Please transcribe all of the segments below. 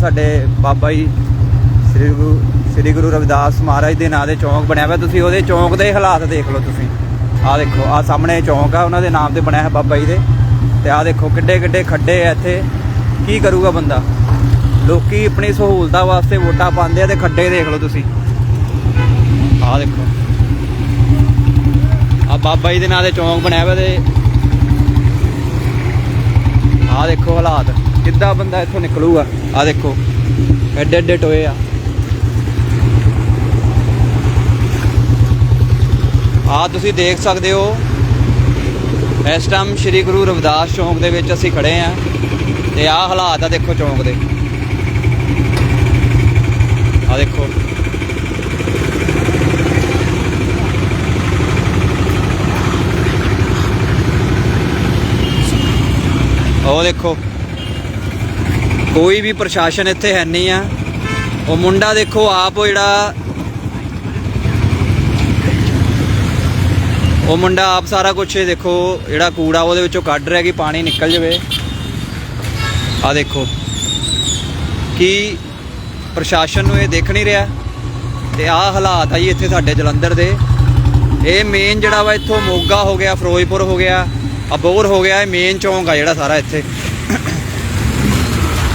ਸਾਡੇ ਬਾਬਾ ਜੀ, ਸ੍ਰੀ ਗੁਰੂ ਸ੍ਰੀ ਗੁਰੂ ਰਵਿਦਾਸ ਮਹਾਰਾਜ ਦੇ ਨਾਂ ਦੇ ਚੌਂਕ ਬਣਿਆ ਹੋਇਆ। ਤੁਸੀਂ ਉਹਦੇ ਚੌਂਕ ਦੇ ਹਾਲਾਤ ਦੇਖ ਲਓ ਤੁਸੀਂ। ਆਹ ਦੇਖੋ, ਆਹ ਸਾਹਮਣੇ ਚੌਂਕ ਆ, ਉਹਨਾਂ ਦੇ ਨਾਮ ਤੇ ਬਣਿਆ ਹੈ ਬਾਬਾ ਜੀ ਦੇ। ਤੇ ਆਹ ਦੇਖੋ ਕਿੱਡੇ ਕਿੱਡੇ ਖੱਡੇ ਆ ਇੱਥੇ। ਕੀ ਕਰੂਗਾ ਬੰਦਾ? ਲੋਕੀ ਆਪਣੀ ਸਹੂਲਤਾਂ ਵਾਸਤੇ ਵੋਟਾਂ ਪਾਉਂਦੇ ਆ ਤੇ ਖੱਡੇ ਦੇਖ ਲਓ ਤੁਸੀਂ। ਆਹ ਦੇਖੋ। ਆ ਬਾਬਾ ਜੀ ਦੇ ਨਾਂ ਦੇ ਚੌਂਕ ਬਣਿਆ ਹੋਇਆ ਤੇ ਆਹ ਦੇਖੋ ਹਾਲਾਤ, ਕਿੱਦਾਂ ਬੰਦਾ ਇੱਥੋਂ ਨਿਕਲੂਗਾ? ਆਹ ਦੇਖੋ, ਐਡੇ ਐਡੇ ਟੋਏ ਆ। ਆ ਤੁਸੀਂ ਦੇਖ ਸਕਦੇ ਹੋ, ਇਸ ਟਾਈਮ ਸ੍ਰੀ ਗੁਰੂ ਰਵਿਦਾਸ ਚੌਂਕ ਦੇ ਵਿੱਚ ਅਸੀਂ ਖੜੇ ਆ ਤੇ ਆਹ ਹਾਲਾਤ ਆ ਦੇਖੋ ਚੌਂਕ ਦੇ। ਆ ਦੇਖੋ। ਉਹ ਦੇਖੋ। ਕੋਈ ਵੀ ਪ੍ਰਸ਼ਾਸਨ ਇੱਥੇ ਹੈ ਨਹੀਂ ਆ। ਉਹ ਮੁੰਡਾ ਦੇਖੋ, ਆਪ ਉਹ ਜਿਹੜਾ ਉਹ ਮੁੰਡਾ ਆਪ ਸਾਰਾ ਕੁਝ ਦੇਖੋ, ਜਿਹੜਾ ਕੂੜਾ ਉਹਦੇ ਵਿੱਚੋਂ ਕੱਢ ਰਿਹਾ ਕਿ ਪਾਣੀ ਨਿਕਲ ਜਾਵੇ। ਆ ਦੇਖੋ। ਕੀ ਪ੍ਰਸ਼ਾਸਨ ਨੂੰ ਇਹ ਦੇਖ ਨਹੀਂ ਰਿਹਾ? ਤੇ ਆਹ ਹਾਲਾਤ ਆ ਜੀ ਇੱਥੇ ਸਾਡੇ ਜਲੰਧਰ ਦੇ। ਇਹ ਮੇਨ ਜਿਹੜਾ ਵਾ ਇੱਥੋਂ ਮੋਗਾ ਹੋ ਗਿਆ, ਫਿਰੋਜ਼ਪੁਰ ਹੋ ਗਿਆ। ਅਬੋਰ ਹੋ ਗਿਆ, ਇਹ ਮੇਨ ਚੌਂਕ ਆ ਜਿਹੜਾ ਸਾਰਾ ਇੱਥੇ।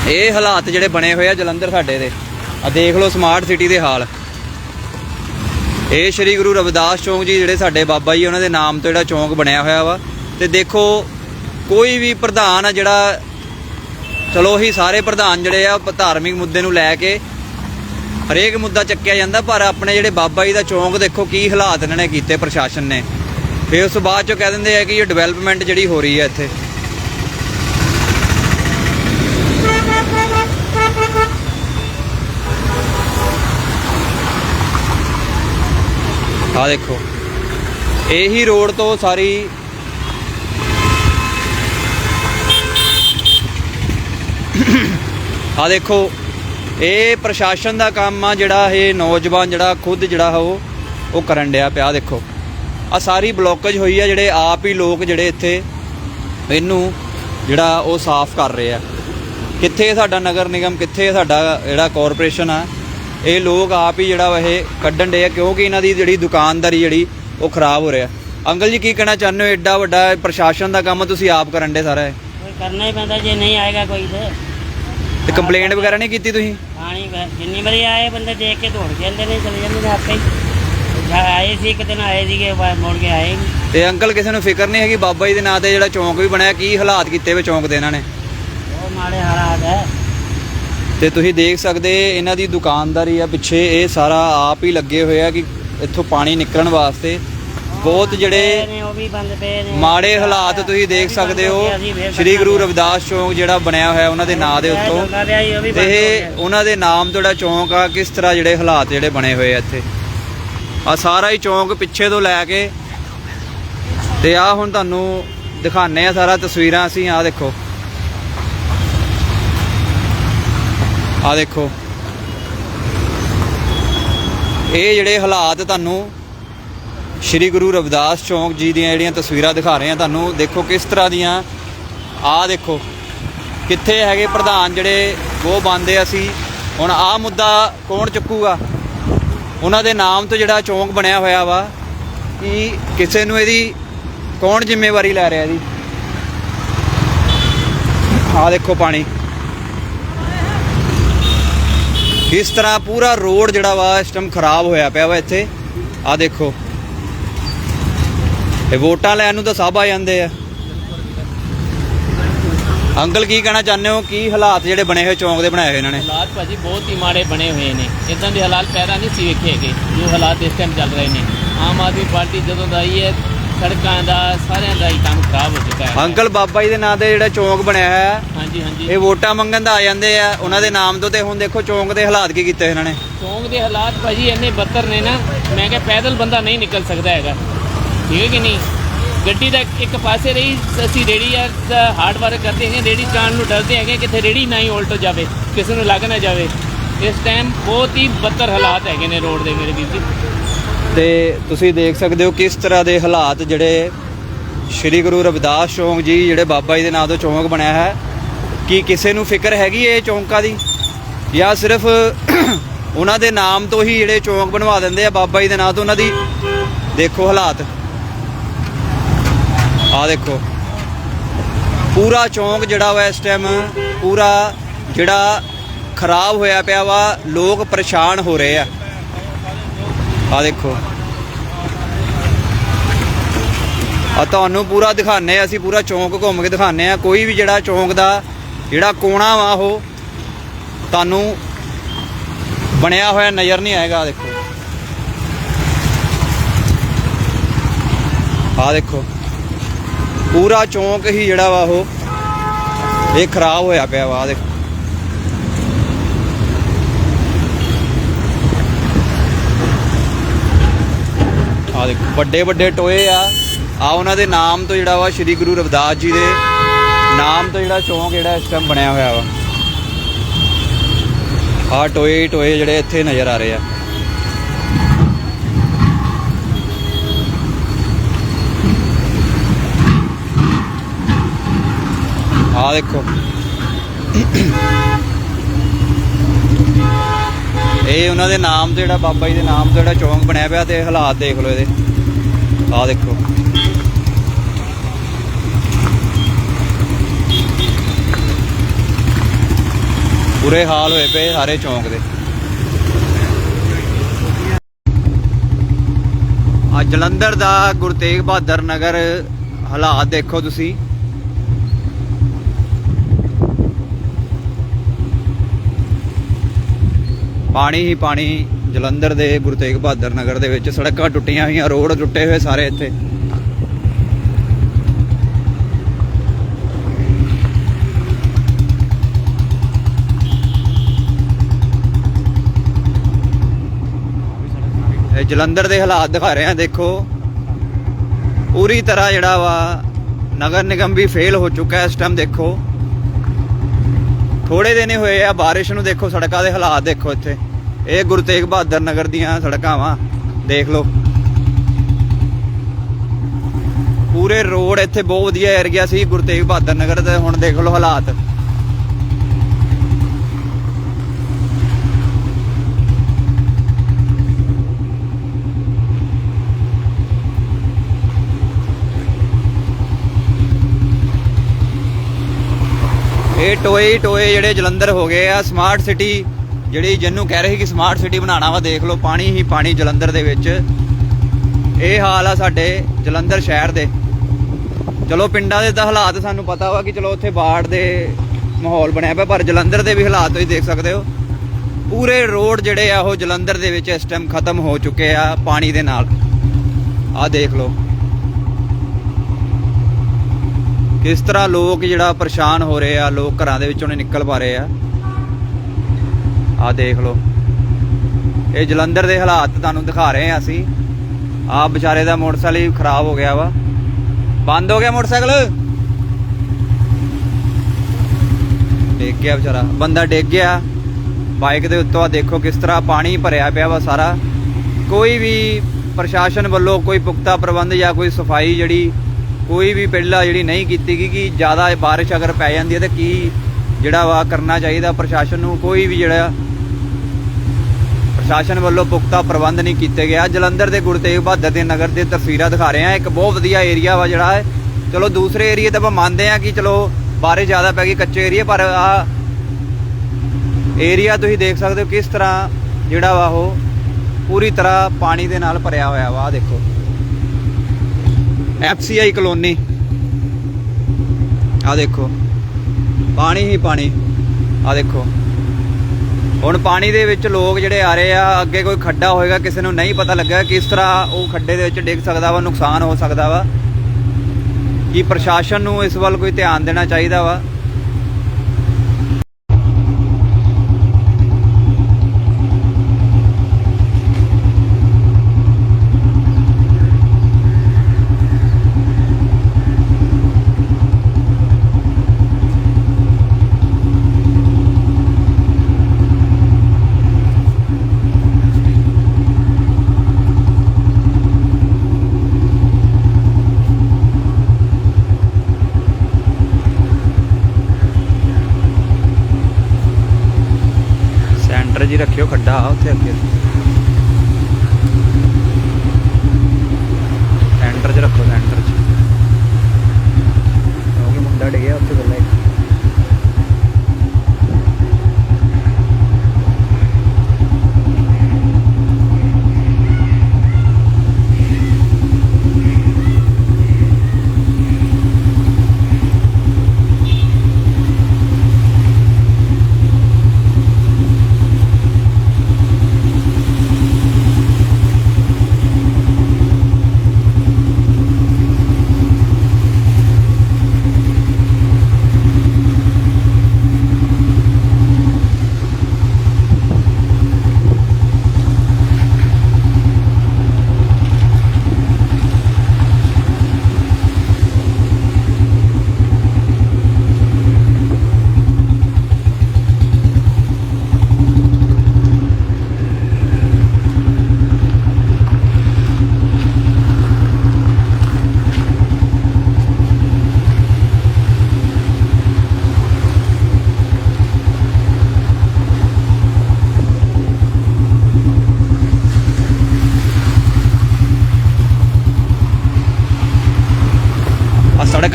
ਇਹ ਹਾਲਾਤ ਜਿਹੜੇ ਬਣੇ ਹੋਏ ਆ ਜਲੰਧਰ ਸਾਡੇ ਦੇ। ਆ ਦੇਖ ਲਓ ਸਮਾਰਟ ਸਿਟੀ ਦੇ ਹਾਲ। ਇਹ ਸ਼੍ਰੀ ਗੁਰੂ ਰਵਿਦਾਸ ਚੌਂਕ ਜੀ ਜਿਹੜੇ ਸਾਡੇ ਬਾਬਾ ਜੀ, ਉਹਨਾਂ ਦੇ ਨਾਮ ਤੋਂ ਜਿਹੜਾ ਚੌਂਕ ਬਣਿਆ ਹੋਇਆ ਵਾ। ਤੇ ਦੇਖੋ, ਕੋਈ ਵੀ ਪ੍ਰਧਾਨ ਆ ਜਿਹੜਾ, ਚਲੋ ਹੀ ਸਾਰੇ ਪ੍ਰਧਾਨ ਜਿਹੜੇ ਆ ਧਾਰਮਿਕ ਮੁੱਦੇ ਨੂੰ ਲੈ ਕੇ ਹਰੇਕ ਮੁੱਦਾ ਚੱਕਿਆ ਜਾਂਦਾ, ਪਰ ਆਪਣੇ ਜਿਹੜੇ ਬਾਬਾ ਜੀ ਦਾ ਚੌਂਕ ਦੇਖੋ ਕੀ ਹਾਲਾਤ ਇਹਨਾਂ ਨੇ ਕੀਤੇ ਪ੍ਰਸ਼ਾਸਨ ਨੇ। ਫਿਰ ਉਸ ਤੋਂ ਬਾਅਦ ਚੋਂ ਕਹਿ ਦਿੰਦੇ ਆ ਕਿ ਇਹ ਡਿਵੈਲਪਮੈਂਟ ਜਿਹੜੀ ਹੋ ਰਹੀ ਹੈ ਇੱਥੇ। ਆ ਦੇਖੋ, ਇਹੀ ਰੋਡ ਤੋਂ ਸਾਰੀ ਆ ਦੇਖੋ, ਇਹ ਪ੍ਰਸ਼ਾਸਨ ਦਾ ਕੰਮ ਆ ਜਿਹੜਾ ਇਹ ਨੌਜਵਾਨ ਜਿਹੜਾ ਖੁਦ ਜਿਹੜਾ ਉਹ ਉਹ ਕਰਨ ਡਿਆ ਪਿਆ ਦੇਖੋ। ਆ ਸਾਰੀ ਬਲੋਕੇਜ ਹੋਈ ਆ ਜਿਹੜੇ ਆਪ ਹੀ ਲੋਕ ਜਿਹੜੇ ਇੱਥੇ ਇਹਨੂੰ ਜਿਹੜਾ ਉਹ ਸਾਫ਼ ਕਰ ਰਹੇ ਆ। ਕਿੱਥੇ ਸਾਡਾ ਨਗਰ ਨਿਗਮ ਕਿੱਥੇ ਸਾਡਾ ਜਿਹੜਾ ਕਾਰਪੋਰੇਸ਼ਨ ਆ ਇਹ ਲੋਕ ਆਪ ਹੀ ਜਿਹੜਾ ਇਹ ਕੱਢਣ ਡੇ ਆ ਕਿਉਂਕਿ ਇਹਨਾਂ ਦੀ ਜਿਹੜੀ ਦੁਕਾਨਦਾਰੀ ਜਿਹੜੀ ਉਹ ਖਰਾਬ ਹੋ ਰਿਹਾ। ਅੰਕਲ ਜੀ ਕੀ ਕਹਿਣਾ ਚਾਹੁੰਦੇ ਹੋ? ਐਡਾ ਵੱਡਾ ਪ੍ਰਸ਼ਾਸਨ ਦਾ ਕੰਮ ਤੁਸੀਂ ਆਪ ਕਰਨ ਡੇ ਸਾਰਾ ਇਹ? ਕਰਨਾ ਹੀ ਪੈਂਦਾ ਜੇ ਨਹੀਂ ਆਏਗਾ ਕੋਈ ਤੇ। ਤੇ ਕੰਪਲੇਂਟ ਵਗੈਰਾ ਨਹੀਂ ਕੀਤੀ ਤੁਸੀਂ? ਪਾਣੀ ਵੈ- ਜਿੰਨੀ ਵਾਰੀ ਆਏ ਬੰਦੇ ਦੇਖ ਕੇ ਦੌੜ ਜਾਂਦੇ ਨੇ ਚਲੇ ਜਾਂਦੇ ਨੇ ਆਪੇ ਹੀ। ਆਏ ਸੀ ਇੱਕ ਦਿਨ ਆਏ ਸੀਗੇ ਮੁੜ ਕੇ ਆਏ ਨਹੀਂ ਤੇ ਅੰਕਲ ਕਿਸੇ ਨੂੰ ਫਿਕਰ ਨਹੀਂ ਹੈਗੀ ਬਾਬਾ ਜੀ ਦੇ ਨਾਂ ਤੇ ਜਿਹੜਾ ਚੌਂਕ ਵੀ ਬਣਿਆ ਕੀ ਹਾਲਾਤ ਕੀਤੇ ਵੇ ਚੌਂਕ ਦੇ ਇਹਨਾਂ ਨੇ? ਉਹ ਮਾੜੇ ਹਾਲਾਤ ਹੈ। ਤੇ ਤੁਸੀਂ ਦੇਖ ਸਕਦੇ ਇਹਨਾਂ ਦੀ ਦੁਕਾਨਦਾਰੀ ਆ ਪਿੱਛੇ ਇਹ ਸਾਰਾ ਆਪ ਹੀ ਲੱਗੇ ਹੋਏ ਆ ਕਿ ਇੱਥੋਂ ਪਾਣੀ ਨਿਕਲਣ ਵਾਸਤੇ। ਬਹੁਤ ਜਿਹੜੇ ਨੇ ਉਹ ਵੀ ਬੰਦ ਪਏ ਨੇ। ਮਾੜੇ ਹਾਲਾਤ ਤੁਸੀਂ ਦੇਖ ਸਕਦੇ ਹੋ ਸ਼੍ਰੀ ਗੁਰੂ ਰਵਿਦਾਸ ਚੌਂਕ ਜਿਹੜਾ ਬਣਿਆ ਹੋਇਆ ਉਹਨਾਂ ਦੇ ਨਾਂ ਦੇ ਉੱਤੋਂ। ਤੇ ਇਹ ਉਹਨਾਂ ਦੇ ਨਾਮ ਤੋਂ ਜਿਹੜਾ ਚੌਂਕ ਆ ਕਿਸ ਤਰ੍ਹਾਂ ਜਿਹੜੇ ਹਾਲਾਤ ਜਿਹੜੇ ਬਣੇ ਹੋਏ ਆ ਇੱਥੇ? ਆ ਸਾਰਾ ਹੀ ਚੌਂਕ ਪਿੱਛੇ ਤੋਂ ਲੈ ਕੇ ਤੇ ਆ ਹੁਣ ਤੁਹਾਨੂੰ ਦਿਖਾਣੇ ਆ ਸਾਰਾ ਤਸਵੀਰਾਂ ਅਸੀਂ ਆ ਦੇਖੋ। ਆ ਦੇਖੋ। ਇਹ ਜਿਹੜੇ ਹਾਲਾਤ ਤੁਹਾਨੂੰ ਸ਼੍ਰੀ ਗੁਰੂ ਰਵਿਦਾਸ ਚੌਂਕ ਜੀ ਦੀਆਂ ਜਿਹੜੀਆਂ ਤਸਵੀਰਾਂ ਦਿਖਾ ਰਹੇ ਆ, ਤੁਹਾਨੂੰ ਦੇਖੋ ਕਿਸ ਤਰ੍ਹਾਂ ਦੀਆਂ। ਆ ਦੇਖੋ, ਕਿੱਥੇ ਹੈਗੇ ਪ੍ਰਧਾਨ ਜਿਹੜੇ, ਉਹ ਬੰਦੇ ਅਸੀਂ। ਹੁਣ ਆ ਮੁੱਦਾ ਕੌਣ ਚੁੱਕੂਗਾ? ਉਹਨਾਂ ਦੇ ਨਾਮ ਤੋਂ ਜਿਹੜਾ ਚੌਂਕ ਬਣਿਆ ਹੋਇਆ ਵਾ, ਕਿ ਕਿਸੇ ਨੂੰ ਇਹਦੀ ਕੌਣ ਜ਼ਿੰਮੇਵਾਰੀ ਲੈ ਰਿਹਾ ਇਹਦੀ ਆ ਦੇਖੋ ਪਾਣੀ। ਇਸ ਤਰ੍ਹਾਂ ਪੂਰਾ ਰੋਡ ਜਿਹੜਾ ਵਾ, ਇਸ ਟਾਈਮ ਖਰਾਬ ਹੋਇਆ ਪਿਆ ਵਾ ਇੱਥੇ। ਆ ਦੇਖੋ। ਇਹ ਵੋਟਾਂ ਲੈਣ ਨੂੰ ਤਾਂ ਸਭ ਆ ਜਾਂਦੇ ਆ। ਅੰਕਲ ਕੀ ਕਹਿਣਾ ਚਾਹੁੰਦੇ ਹੋ? ਕੀ ਹਾਲਾਤ ਜਿਹੜੇ ਬਣੇ ਹੋਏ ਚੌਂਕ ਦੇ ਬਣਾਏ ਹੋਏ ਇਹਨਾਂ ਨੇ? ਹਾਲਾਤ ਭਾਜੀ ਬਹੁਤ ਹੀ ਮਾੜੇ ਬਣੇ ਹੋਏ ਨੇ। ਇਦਾਂ ਦੇ ਹਾਲਾਤ ਪਹਿਲਾਂ ਨਹੀਂ ਸੀ ਵੇਖੇ ਹੈਗੇ ਜੋ ਹਾਲਾਤ ਇਸ ਟਾਈਮ ਚੱਲ ਰਹੇ ਨੇ। ਆਮ ਆਦਮੀ ਪਾਰਟੀ ਜਦੋਂ ਦਾ ਆਈ ਹੈ ਸੜਕਾਂ ਦਾ ਸਾਰਿਆਂ ਦਾ ਹੀ ਕੰਮ ਖਰਾਬ ਹੋ ਚੁੱਕਾ ਹੈ। ਅੰਕਲ ਬਾਬਾ ਜੀ ਦੇ ਨਾਂ ਤੇ ਜਿਹੜਾ ਚੌਂਕ ਬਣਿਆ ਹੈ ਹਾਂਜੀ ਹਾਂਜੀ। ਇਹ ਵੋਟਾਂ ਮੰਗਣ ਦਾ ਆ ਜਾਂਦੇ ਆ ਉਹਨਾਂ ਦੇ ਨਾਮ ਤੋਂ ਤੇ ਹੁਣ ਦੇਖੋ ਚੌਂਕ ਦੇ ਹਾਲਾਤ ਕੀ ਕੀਤੇ ਇਹਨਾਂ ਨੇ। ਚੌਂਕ ਦੇ ਹਾਲਾਤ ਭਾਜੀ ਇੰਨੇ ਬੱਤਰ ਨੇ ਨਾ ਮੈਂ ਕਿਹਾ ਪੈਦਲ ਬੰਦਾ ਨਹੀਂ ਨਿਕਲ ਸਕਦਾ ਹੈਗਾ। ਠੀਕ ਹੈ ਕਿ ਨਹੀਂ? ਗੱਡੀ ਦਾ ਇੱਕ ਪਾਸੇ ਰਹੀ, ਅਸੀਂ ਰੇੜੀ ਦਾ ਹਾਰਡ ਵਰਕ ਕਰਦੇ ਹੈਗੇ, ਰੇੜੀ ਚਾਣ ਨੂੰ ਡਰਦੇ ਹੈਗੇ ਕਿਤੇ ਰੇੜੀ ਨਾ ਹੀ ਉਲਟ ਜਾਵੇ, ਕਿਸੇ ਨੂੰ ਲੱਗ ਨਾ ਜਾਵੇ। ਇਸ ਟਾਈਮ ਬਹੁਤ ਹੀ ਬੱਤਰ ਹਾਲਾਤ ਹੈਗੇ ਨੇ ਰੋਡ ਦੇ ਮੇਰੇ ਵੀਰ ਜੀ। ਤੇ ਤੁਸੀਂ ਦੇਖ ਸਕਦੇ ਹੋ ਕਿਸ ਤਰ੍ਹਾਂ ਦੇ ਹਾਲਾਤ ਜਿਹੜੇ ਸ਼੍ਰੀ ਗੁਰੂ ਰਵਿਦਾਸ ਚੌਂਕ ਜੀ, ਜਿਹੜੇ ਬਾਬਾ ਜੀ ਦੇ ਨਾਂ ਤੋਂ ਚੌਂਕ ਬਣਿਆ ਹੈ, ਕੀ ਕਿਸੇ ਨੂੰ ਫਿਕਰ ਹੈਗੀ ਇਹ ਚੌਂਕਾਂ ਦੀ? ਜਾਂ ਸਿਰਫ ਉਹਨਾਂ ਦੇ ਨਾਮ ਤੋਂ ਹੀ ਜਿਹੜੇ ਚੌਂਕ ਬਣਵਾ ਦਿੰਦੇ ਆ ਬਾਬਾ ਜੀ ਦੇ ਨਾਂ ਤੋਂ ਉਹਨਾਂ ਦੀ? ਦੇਖੋ ਹਾਲਾਤ। ਆ ਦੇਖੋ। ਪੂਰਾ ਚੌਂਕ ਜਿਹੜਾ ਵਾ ਇਸ ਟਾਈਮ ਪੂਰਾ ਜਿਹੜਾ ਖਰਾਬ ਹੋਇਆ ਪਿਆ ਵਾ, ਲੋਕ ਪਰੇਸ਼ਾਨ ਹੋ ਰਹੇ ਆ। ਆ ਦੇਖੋ। ਆ ਤੁਹਾਨੂੰ ਪੂਰਾ ਦਿਖਾਣੇ ਅਸੀਂ ਪੂਰਾ ਚੌਂਕ ਘੁੰਮ ਕੇ ਦਿਖਾਣੇ ਆ। ਕੋਈ ਵੀ ਜਿਹੜਾ ਚੌਂਕ ਦਾ ਜਿਹੜਾ ਕੋਣਾ ਵਾ ਉਹ ਤੁਹਾਨੂੰ ਬਣਿਆ ਹੋਇਆ ਨਜ਼ਰ ਨਹੀਂ ਆਏਗਾ ਆਹ ਦੇਖੋ। ਆ ਦੇਖੋ। ਪੂਰਾ ਚੌਂਕ ਹੀ ਜਿਹੜਾ ਵਾ ਉਹ, ਇਹ ਖਰਾਬ ਹੋਇਆ ਪਿਆ ਵਾ, ਆਹ ਦੇਖੋ। ਆ ਦੇਖੋ ਵੱਡੇ ਵੱਡੇ ਟੋਏ ਆ। ਆ ਉਹਨਾਂ ਦੇ ਨਾਮ ਤੋਂ ਜਿਹੜਾ ਵਾ ਸ੍ਰੀ ਗੁਰੂ ਰਵਿਦਾਸ ਜੀ ਦੇ ਨਾਮ ਤੋਂ ਜਿਹੜਾ ਚੌਂਕ ਜਿਹੜਾ ਇਸ ਟਾਈਮ ਬਣਿਆ ਹੋਇਆ ਵਾ। ਆ ਟੋਏ ਟੋਏ ਜਿਹੜੇ ਇੱਥੇ ਨਜ਼ਰ ਆ ਰਹੇ ਆ। ਆਹ ਦੇਖੋ। ਇਹ ਉਹਨਾਂ ਦੇ ਨਾਮ ਤੋਂ ਜਿਹੜਾ, ਬਾਬਾ ਜੀ ਦੇ ਨਾਮ ਤੋਂ ਜਿਹੜਾ ਚੌਂਕ ਬਣਿਆ ਪਿਆ ਤੇ ਹਾਲਾਤ ਦੇਖ ਲਓ ਇਹਦੇ। ਆ ਦੇਖੋ। ਬੁਰੇ ਹਾਲ ਹੋਏ ਪਏ ਸਾਰੇ ਚੌਂਕ ਦੇ। ਆ ਜਲੰਧਰ ਦਾ ਗੁਰੂ ਤੇਗ ਬਹਾਦਰ ਨਗਰ ਹਾਲਾਤ ਦੇਖੋ ਤੁਸੀਂ। ਪਾਣੀ ਹੀ ਪਾਣੀ ਜਲੰਧਰ ਦੇ ਗੁਰੂ ਤੇਗ ਬਹਾਦਰ ਨਗਰ ਦੇ ਵਿੱਚ ਸੜਕਾਂ ਟੁੱਟੀਆਂ ਹੋਈਆਂ, ਰੋਡ ਟੁੱਟੇ ਹੋਏ ਸਾਰੇ ਇੱਥੇ। ਜਲੰਧਰ ਦੇ ਹਾਲਾਤ ਦਿਖਾ ਰਹੇ ਆ ਦੇਖੋ। ਪੂਰੀ ਤਰ੍ਹਾਂ ਜਿਹੜਾ ਵਾ, ਨਗਰ ਨਿਗਮ ਵੀ ਫੇਲ ਹੋ ਚੁੱਕਾ ਹੈ ਇਸ ਟਾਈਮ ਦੇਖੋ। ਥੋੜੇ ਦਿਨ ਹੋਏ ਆ, ਬਾਰਿਸ਼ ਨੂੰ ਦੇਖੋ, ਸੜਕਾਂ ਦੇ ਹਾਲਾਤ ਦੇਖੋ ਇੱਥੇ। ਇਹ ਗੁਰੂ ਤੇਗ ਬਹਾਦਰ ਨਗਰ ਦੀਆਂ ਸੜਕਾਂ ਵਾ ਦੇਖ ਲਓ। ਪੂਰੇ ਰੋਡ ਇੱਥੇ ਬਹੁਤ ਵਧੀਆ ਏਰੀਆ ਸੀ ਗੁਰੂ ਤੇਗ ਬਹਾਦਰ ਨਗਰ ਦੇ, ਹੁਣ ਦੇਖ ਲਓ ਹਾਲਾਤ। ਇਹ ਟੋਏ ਟੋਏ ਜਿਹੜੇ ਜਲੰਧਰ ਹੋ ਗਏ ਆ ਸਮਾਰਟ ਸਿਟੀ ਜਿਹੜੀ ਜਿਹਨੂੰ ਕਹਿ ਰਹੇ ਸੀ ਕਿ ਸਮਾਰਟ ਸਿਟੀ ਬਣਾਉਣਾ ਵਾ, ਦੇਖ ਲਓ, ਪਾਣੀ ਹੀ ਪਾਣੀ ਜਲੰਧਰ ਦੇ ਵਿੱਚ। ਇਹ ਹਾਲ ਆ ਸਾਡੇ ਜਲੰਧਰ ਸ਼ਹਿਰ ਦੇ। ਚਲੋ, ਪਿੰਡਾਂ ਦੇ ਤਾਂ ਹਾਲਾਤ ਸਾਨੂੰ ਪਤਾ ਵਾ ਕਿ ਚਲੋ ਉੱਥੇ ਬਾੜ ਦੇ ਮਾਹੌਲ ਬਣਿਆ ਪਿਆ, ਪਰ ਜਲੰਧਰ ਦੇ ਵੀ ਹਾਲਾਤ ਤੁਸੀਂ ਦੇਖ ਸਕਦੇ ਹੋ। ਪੂਰੇ ਰੋਡ ਜਿਹੜੇ ਆ, ਉਹ ਜਲੰਧਰ ਦੇ ਵਿੱਚ ਇਸ ਟਾਈਮ ਖਤਮ ਹੋ ਚੁੱਕੇ ਆ ਪਾਣੀ ਦੇ ਨਾਲ। ਆਹ ਦੇਖ ਲਓ। ਕਿਸ ਤਰ੍ਹਾਂ ਲੋਕ ਜਿਹੜਾ ਪਰੇਸ਼ਾਨ ਹੋ ਰਹੇ ਆ, ਲੋਕ ਘਰਾਂ ਦੇ ਵਿੱਚੋਂ ਨਹੀਂ ਨਿਕਲ ਪਾ ਰਹੇ ਆ। ਆਹ ਦੇਖ ਲਓ। ਇਹ ਜਲੰਧਰ ਦੇ ਹਾਲਾਤ ਤੁਹਾਨੂੰ ਦਿਖਾ ਰਹੇ ਆ ਅਸੀਂ। ਆਹ ਵਿਚਾਰੇ ਦਾ ਮੋਟਰਸਾਈਕਲ ਹੀ ਖਰਾਬ ਹੋ ਗਿਆ ਵਾ। ਬੰਦ ਹੋ ਗਿਆ ਮੋਟਰਸਾਈਕਲ? ਡਿੱਗ ਗਿਆ ਵਿਚਾਰਾ। ਬੰਦਾ ਡਿੱਗ ਗਿਆ। ਬਾਈਕ ਦੇ ਉੱਤੋਂ ਆ ਦੇਖੋ ਕਿਸ ਤਰ੍ਹਾਂ ਪਾਣੀ ਭਰਿਆ ਪਿਆ ਵਾ ਸਾਰਾ। ਕੋਈ ਵੀ ਪ੍ਰਸ਼ਾਸਨ ਵੱਲੋਂ ਕੋਈ ਪੁਖਤਾ ਪ੍ਰਬੰਧ ਜਾਂ ਕੋਈ ਸਫ਼ਾਈ ਜਿਹੜੀ, ਕੋਈ ਵੀ ਪਹਿਲਾਂ ਜਿਹੜੀ ਨਹੀਂ ਕੀਤੀ ਗਈ ਕਿ ਜ਼ਿਆਦਾ ਬਾਰਿਸ਼ ਅਗਰ ਪੈ ਜਾਂਦੀ ਹੈ ਤਾਂ ਕੀ ਜਿਹੜਾ ਵਾ ਕਰਨਾ ਚਾਹੀਦਾ ਪ੍ਰਸ਼ਾਸਨ ਨੂੰ? ਕੋਈ ਵੀ ਜਿਹੜਾ ਪ੍ਰਸ਼ਾਸਨ ਵੱਲੋਂ ਪੁਖਤਾ ਪ੍ਰਬੰਧ ਨਹੀਂ ਕੀਤੇ ਗਿਆ ਜਲੰਧਰ ਦੇ ਗੁਰੂ ਤੇਗ ਬਹਾਦਰ ਦੇ ਨਗਰ ਦੇ ਤਸਵੀਰਾਂ ਦਿਖਾ ਰਹੇ ਆ ਇੱਕ ਬਹੁਤ ਵਧੀਆ ਏਰੀਆ ਵਾ ਜਿਹੜਾ ਹੈ। ਚਲੋ ਦੂਸਰੇ ਏਰੀਏ ਤਾਂ ਆਪਾਂ ਮੰਨਦੇ ਆ ਕਿ ਚਲੋ ਬਾਰਿਸ਼ ਜ਼ਿਆਦਾ ਪੈ ਗਈ ਕੱਚੇ ਏਰੀਆ ਪਰ ਆ ਏਰੀਆ ਤੁਸੀਂ ਦੇਖ ਸਕਦੇ ਹੋ ਕਿਸ ਤਰ੍ਹਾਂ ਜਿਹੜਾ ਵਾ ਉਹ ਪੂਰੀ ਤਰ੍ਹਾਂ ਪਾਣੀ ਦੇ ਨਾਲ ਭਰਿਆ ਹੋਇਆ ਵਾ। ਆਹ ਦੇਖੋ। FCI colony. ਆ ਦੇਖੋ। ਪਾਣੀ ਹੀ ਪਾਣੀ। ਆ ਦੇਖੋ। ਹੁਣ ਪਾਣੀ ਦੇ ਵਿੱਚ ਲੋਕ ਜਿਹੜੇ ਆ ਰਹੇ ਆ, ਅੱਗੇ ਕੋਈ ਖੱਡਾ ਹੋਏਗਾ, ਕਿਸੇ ਨੂੰ ਨਹੀਂ ਪਤਾ ਲੱਗਾ ਕਿਸ ਤਰ੍ਹਾਂ ਉਹ ਖੱਡੇ ਦੇ ਵਿੱਚ ਡਿੱਗ ਸਕਦਾ ਵਾ, ਨੁਕਸਾਨ ਹੋ ਸਕਦਾ ਵਾ। ਕੀ ਪ੍ਰਸ਼ਾਸਨ ਨੂੰ ਇਸ ਵੱਲ ਕੋਈ ਧਿਆਨ ਦੇਣਾ ਚਾਹੀਦਾ ਵਾ? ਸੈਂਟਰ 'ਚ ਹੀ ਰੱਖਿਓ ਖੱਡਾ ਆ ਉੱਥੇ ਅੱਗੇ। ਸੈਂਟਰ 'ਚ ਰੱਖੋ ਸੈਂਟਰ 'ਚ। ਕਿਉਂਕਿ ਮੁੰਡਾ ਡਿੱਗਿਆ ਉੱਥੇ ਗੱਲਾਂ ਇੱਕ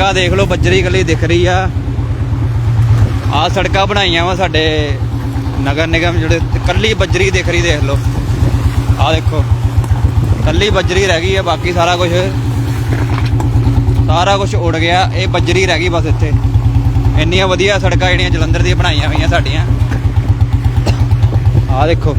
ਆ ਸੜਕਾਂ ਦੇਖ ਲਓ, ਬੱਜਰੀ ਗਲੀ ਦਿਖ ਰਹੀ ਆ। ਆ ਸੜਕਾਂ ਬਣਾਈਆਂ ਵਾ ਸਾਡੇ ਨਗਰ ਨਿਗਮ ਜਿਹੜੇ ਕੱਲੀ ਬੱਜਰੀ ਦਿਖ ਰਹੀ, ਦੇਖ ਲਓ। ਆ ਦੇਖੋ ਕੱਲੀ ਬੱਜਰੀ ਰਹਿ ਗਈ ਆ, ਬਾਕੀ ਸਾਰਾ ਕੁਝ ਸਾਰਾ ਕੁਝ ਉੜ ਗਿਆ, ਇਹ ਬੱਜਰੀ ਰਹਿ ਗਈ ਬਸ ਇੱਥੇ। ਇੰਨੀਆਂ ਵਧੀਆ ਸੜਕਾਂ ਜਿਹੜੀਆਂ ਜਲੰਧਰ ਦੀਆਂ ਬਣਾਈਆਂ ਹੋਈਆਂ ਸਾਡੀਆਂ। ਆ ਦੇਖੋ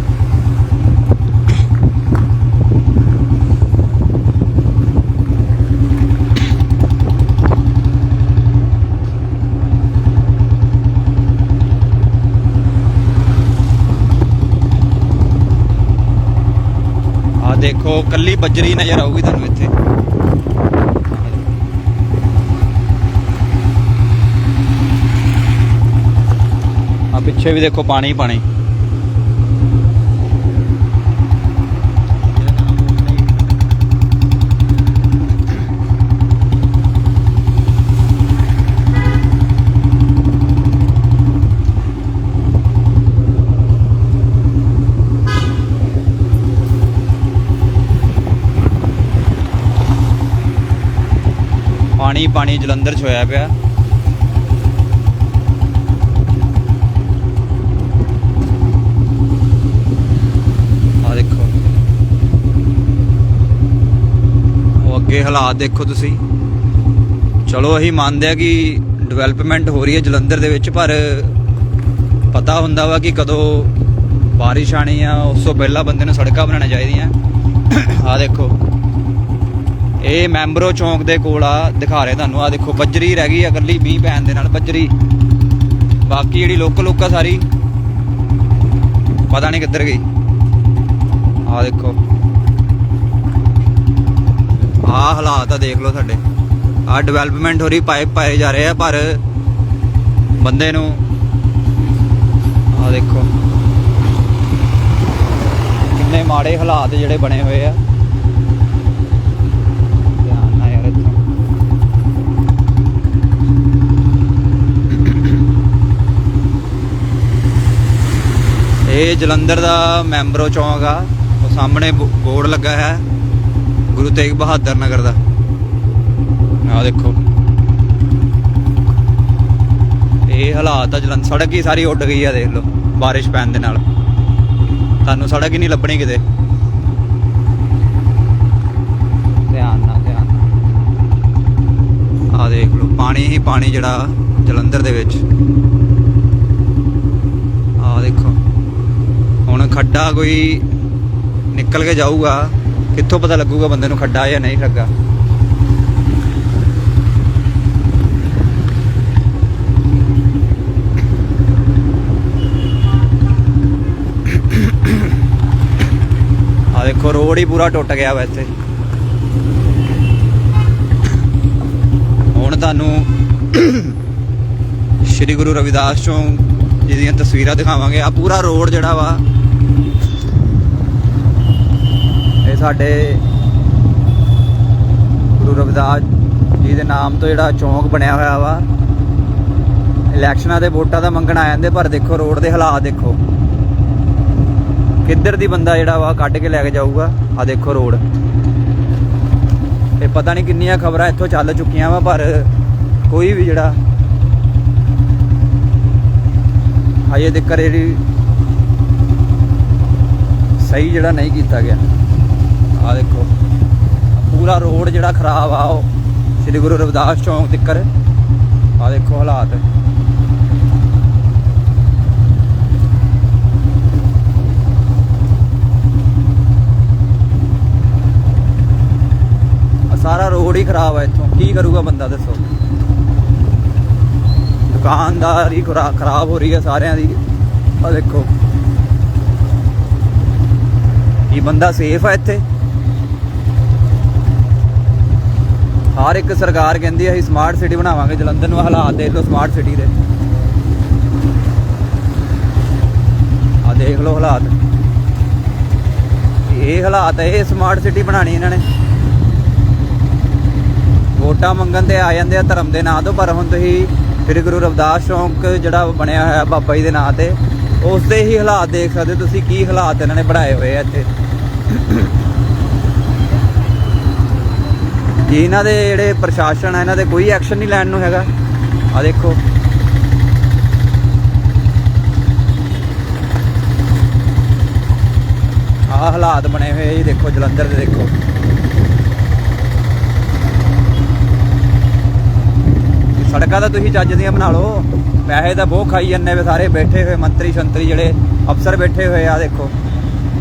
ਦੇਖੋ ਕੱਲੀ ਬੱਜਰੀ ਨਜ਼ਰ ਆਊਗੀ ਤੁਹਾਨੂੰ ਇੱਥੇ। ਆ ਪਿੱਛੇ ਵੀ ਦੇਖੋ ਪਾਣੀ ਹੀ ਪਾਣੀ। ਪਾਣੀ ਪਾਣੀ ਜਲੰਧਰ ਚ ਹੋਇਆ ਪਿਆ। ਆ ਦੇਖੋ। ਉਹ ਅੱਗੇ ਹਾਲਾਤ ਦੇਖੋ ਤੁਸੀਂ। ਚਲੋ ਅਸੀਂ ਮੰਨਦੇ ਆ ਕਿ ਡਿਵੈਲਪਮੈਂਟ ਹੋ ਰਹੀ ਹੈ ਜਲੰਧਰ ਦੇ ਵਿੱਚ, ਪਰ ਪਤਾ ਹੁੰਦਾ ਵਾ ਕਿ ਕਦੋਂ ਬਾਰਿਸ਼ ਆਣੀ ਆ, ਉਸ ਤੋਂ ਪਹਿਲਾਂ ਬੰਦੇ ਨੂੰ ਸੜਕਾਂ ਬਣਾਉਣਾ ਚਾਹੀਦੀਆਂ। ਆ ਦੇਖੋ। ਇਹ ਮੈਂਬਰੋ ਚੌਂਕ ਦੇ ਕੋਲ ਆ, ਦਿਖਾ ਰਹੇ ਤੁਹਾਨੂੰ। ਆ ਦੇਖੋ, ਬੱਜਰੀ ਰਹਿ ਗਈ ਆ ਇਕੱਲੀ ਮੀਂਹ ਪੈਣ ਦੇ ਨਾਲ, ਬੱਜਰੀ। ਬਾਕੀ ਜਿਹੜੀ ਲੋਕਲ ਲੋਕਾ ਸਾਰੀ, ਪਤਾ ਨਹੀਂ ਕਿੱਧਰ ਗਈ। ਆ ਦੇਖੋ। ਆ ਹਾਲਾਤ ਆ, ਦੇਖ ਲਓ ਸਾਡੇ। ਆ ਡਿਵੈਲਪਮੈਂਟ ਹੋ ਰਹੀ ਪਾਈਪ ਪਾਏ ਜਾ ਰਹੇ ਆ, ਪਰ ਬੰਦੇ ਨੂੰ ਆ ਦੇਖੋ। ਕਿੰਨੇ ਮਾੜੇ ਹਾਲਾਤ ਜਿਹੜੇ ਬਣੇ ਹੋਏ ਆ ਧਿਆਨ ਨਾਲ ਯਾਰ ਇੱਥੋਂ ਇਹ ਜਲੰਧਰ ਦਾ ਮੈਂਬਰੋ ਚੌਂਕ ਆ। ਉਹ ਸਾਹਮਣੇ ਬੋਰਡ ਲੱਗਾ ਹੈ ਗੁਰੂ ਤੇਗ ਬਹਾਦਰ ਨਗਰ ਦਾ। ਆ ਦੇਖੋ। ਇਹ ਹਾਲਾਤ ਆ ਜਲੰਧਰ, ਸੜਕ ਹੀ ਸਾਰੀ ਉੱਡ ਗਈ ਆ, ਦੇਖ ਲਓ। ਬਾਰਿਸ਼ ਪੈਣ ਦੇ ਨਾਲ। ਤੁਹਾਨੂੰ ਸੜਕ ਹੀ ਨਹੀਂ ਲੱਭਣੀ ਕਿਤੇ। ਧਿਆਨ ਨਾਲ ਧਿਆਨ ਨਾਲ। ਆ ਦੇਖ ਲਓ, ਪਾਣੀ ਹੀ ਪਾਣੀ ਜਿਹੜਾ ਜਲੰਧਰ ਦੇ ਵਿੱਚ ਆ ਦੇਖੋ ਹੁਣ ਖੱਡਾ ਕੋਈ ਨਿਕਲ ਕੇ ਜਾਊਗਾ, ਕਿੱਥੋਂ ਪਤਾ ਲੱਗੂਗਾ ਬੰਦੇ ਨੂੰ ਖੱਡਾ ਜਾਂ ਨਹੀਂ ਲੱਗਾ। ਆ ਦੇਖੋ, ਰੋਡ ਹੀ ਪੂਰਾ ਟੁੱਟ ਗਿਆ ਵਾ ਇੱਥੇ। ਹੁਣ ਤੁਹਾਨੂੰ ਸ਼੍ਰੀ ਗੁਰੂ ਰਵਿਦਾਸ ਚੌਂ ਜੀ ਦੀਆਂ ਤਸਵੀਰਾਂ ਦਿਖਾਵਾਂਗੇ। ਆ ਪੂਰਾ ਰੋਡ ਜਿਹੜਾ ਵਾ ਇਹ ਸਾਡੇ ਗੁਰੂ ਰਵਿਦਾਸ ਜੀ ਦੇ ਨਾਮ ਤੋਂ ਜਿਹੜਾ ਚੌਂਕ ਬਣਿਆ ਹੋਇਆ ਵਾ, ਇਲੈਕਸ਼ਨਾਂ ਦੇ ਵੋਟਾਂ ਦਾ ਮੰਗਣ ਆ ਜਾਂਦੇ, ਪਰ ਦੇਖੋ ਰੋਡ ਦੇ ਹਾਲਾਤ ਦੇਖੋ। ਕਿੱਧਰ ਦੀ ਬੰਦਾ ਜਿਹੜਾ ਵਾ ਕੱਢ ਕੇ ਲੈ ਕੇ ਜਾਊਗਾ? ਆ ਦੇਖੋ ਰੋਡ। ਇਹ ਪਤਾ ਨਹੀਂ ਕਿੰਨੀਆਂ ਖਬਰਾਂ ਇੱਥੋਂ ਚੱਲ ਚੁੱਕੀਆਂ ਵਾ, ਪਰ ਕੋਈ ਵੀ ਜਿਹੜਾ ਹਜੇ ਤੱਕ ਜਿਹੜੀ ਸਹੀ ਜਿਹੜਾ ਨਹੀਂ ਕੀਤਾ ਗਿਆ। ਆ ਦੇਖੋ, ਪੂਰਾ ਰੋਡ ਜਿਹੜਾ ਖਰਾਬ ਆ ਉਹ ਸ੍ਰੀ ਗੁਰੂ ਰਵਿਦਾਸ ਚੌਂਕ ਤੱਕਰ। ਆ ਦੇਖੋ ਹਾਲਾਤ। ਆ ਸਾਰਾ ਰੋਡ ਹੀ ਖਰਾਬ ਆ ਇੱਥੋਂ। ਕੀ ਕਰੂਗਾ ਬੰਦਾ ਦੱਸੋ? ਦੁਕਾਨਦਾਰੀ ਖਰਾ- ਖਰਾਬ ਹੋ ਰਹੀ ਹੈ ਸਾਰਿਆਂ ਦੀ। ਆ ਦੇਖੋ। ਕੀ ਬੰਦਾ ਸੇਫ ਆ ਇੱਥੇ? ਹਰ ਇੱਕ ਸਰਕਾਰ ਕਹਿੰਦੀ ਹੈ ਅਸੀਂ ਸਮਾਰਟ ਸਿਟੀ ਬਣਾਵਾਂਗੇ, ਜਲੰਧਰ ਨੂੰ ਹਾਲਾਤ ਦੇਖ ਲਓ ਸਮਾਰਟ ਸਿਟੀ ਦੇ। ਆ ਦੇਖ ਲਓ ਹਾਲਾਤ। ਇਹ ਹਾਲਾਤ ਹੈ ਇਹ ਸਮਾਰਟ ਸਿਟੀ ਬਣਾਣੀ ਇਹਨਾਂ ਨੇ। ਵੋਟਾਂ ਮੰਗਣ ਤੇ ਆ ਜਾਂਦੇ ਆ, ਧਰਮ ਦੇ ਨਾਂ ਤੋਂ, ਪਰ ਹੁਣ ਤੁਸੀਂ ਸ੍ਰੀ ਗੁਰੂ ਰਵਿਦਾਸ ਚੌਂਕ ਜਿਹੜਾ ਬਣਿਆ ਹੋਇਆ ਬਾਬਾ ਜੀ ਦੇ ਨਾਂ ਤੇ ਉਸ ਦੇ ਹੀ ਹਾਲਾਤ ਦੇਖ ਸਕਦੇ ਹੋ ਤੁਸੀਂ, ਕੀ ਹਾਲਾਤ ਇਹਨਾਂ ਨੇ ਬਣਾਏ ਹੋਏ ਆ ਇੱਥੇ। ਜੀ ਇਹਨਾਂ ਦੇ ਜਿਹੜੇ ਪ੍ਰਸ਼ਾਸਨ ਆ, ਇਹਨਾਂ ਦੇ ਕੋਈ ਐਕਸ਼ਨ ਨਹੀਂ ਲੈਣ ਨੂੰ ਹੈਗਾ। ਆ ਦੇਖੋ। ਆ ਹਾਲਾਤ ਬਣੇ ਹੋਏ ਆ ਜੀ, ਦੇਖੋ, ਜਲੰਧਰ ਦੇ ਦੇਖੋ। ਸੜਕਾਂ ਤਾਂ ਤੁਸੀਂ ਚੱਜ ਦੀਆਂ ਬਣਾ ਲਓ। ਪੈਸੇ ਤਾਂ ਬਹੁਤ ਖਾਈ ਜਾਂਦੇ ਵੇ ਸਾਰੇ, ਬੈਠੇ ਹੋਏ ਮੰਤਰੀ ਸ਼ੰਤਰੀ ਜਿਹੜੇ ਅਫਸਰ ਬੈਠੇ ਹੋਏ ਆ ਦੇਖੋ।